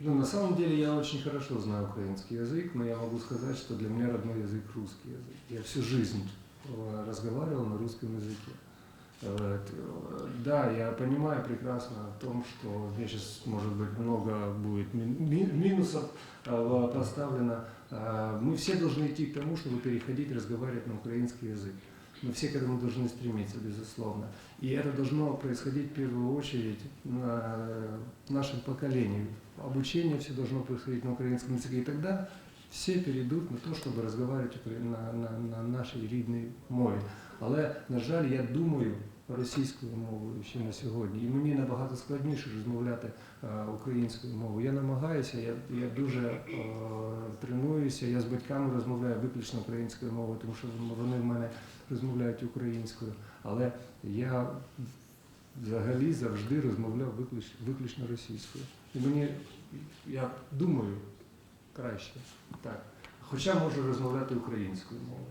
Ну, на самом деле я очень хорошо знаю украинский язык, но я могу сказать, что для меня родной язык русский язык. Я всю жизнь э, разговаривал на русском языке. Да, я понимаю прекрасно о том, что здесь сейчас, может быть, много будет мин- ми- минусов э, поставлено. Э, Мы все должны идти к тому, чтобы переходить, разговаривать на украинский язык. Мы все к этому должны стремиться, безусловно. И это должно происходить в первую очередь на нашем поколении. Обучение все должно происходить на украинском языке. И тогда все перейдут на чтобы разговаривать укра- на, на, на нашій рідній мові. Але, на жаль, я думаю російською мовою ще на сьогодні. І мені набагато складніше розмовляти е, українською мовою. Я намагаюся, я, я дуже е, тренуюся, я з батьками розмовляю виключно українською мовою, тому що вони в мене розмовляють українською. Але я взагалі завжди розмовляв виключно, виключно російською. І мені, я думаю, краще. Так. Хоча можу розмовляти українською мовою.